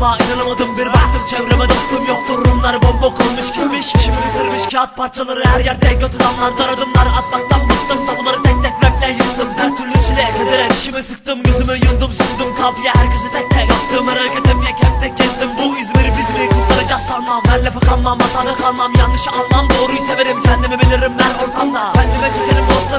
Yaşadığıma inanamadım bir baktım çevreme dostum yok Durumlar bombok olmuş gitmiş Şimdi bitirmiş kağıt parçaları her yerde Götü damlar. Dar adımlar atmaktan bıktım Tabuları tek tek raple yıktım. Her türlü çile kadere dişimi sıktım Gözümü yundum sundum kafiye herkesi tek tek Yaptığım her hareketim yek hep tek gezdim Bu İzmir'i biz mi? Kurtaracağız sanmam. Ben lafa kalmam hatada kalmam yanlışı almam Doğruyu severim. Kendimi bilirim her ortamda. Kendime çekerim dostlarımı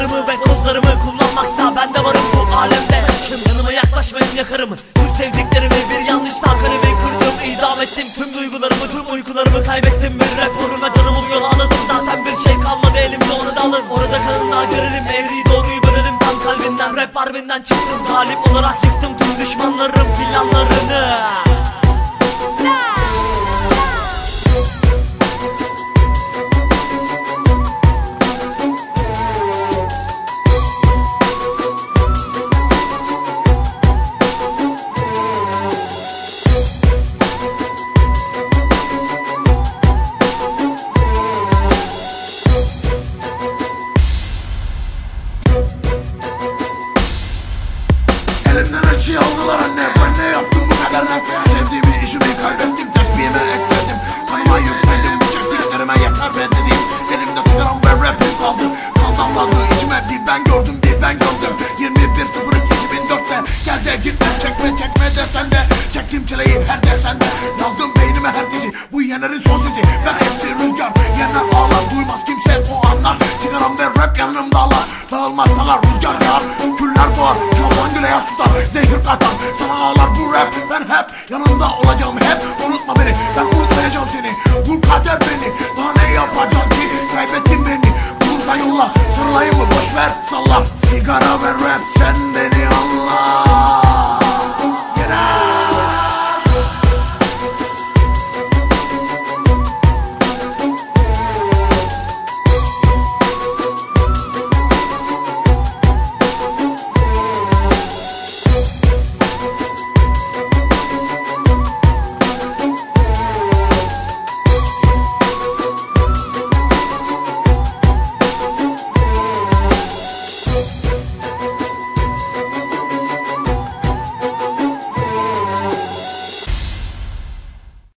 yakarım. Tüm sevdiklerimi bir yanlışta kalemi kırdım. İdam ettim tüm duygularımı tüm uykularımı kaybettim. Bir rap uğruna canımı bu yola adadım Zaten bir şey kalmadı elimde onu da alın. Orada kalın daha görelim. Eğriyi doğruyu bölelim. Tam kalbinden rap harbinden çıktım. Galip olarak yıktım tüm düşmanlarım planlarını Şeyi aldılar anne. Ben ne yaptım bu kaderine Sevdiğimi işimi kaybettim Tesbihime ekledim. Kanıma yükledim Çektiklerime yeter be dedim. Elimde sigaram ve rapim kaldı. Kan damladı içime bir ben gördüm bir ben gördüm 21.03 2004'te Gel de gitme çekme çekme desen de. Çektim çileyi her desende Yazdım beynime her gece Bu yenerin son sesi Ben eski rüzgar. Yener ağlar duymaz kimse o anlar. Sigaram ve rap yanımda ağlar. Dağılmaktalar rüzgar yar Küller boğar Yaban güle yas tutar beni Bu kader beni. Daha ne yapacağım ki? Kaybettin beni. Bulursan yolla sarılayım mı? Boşver salla. Sigara ver rap sen beni anla.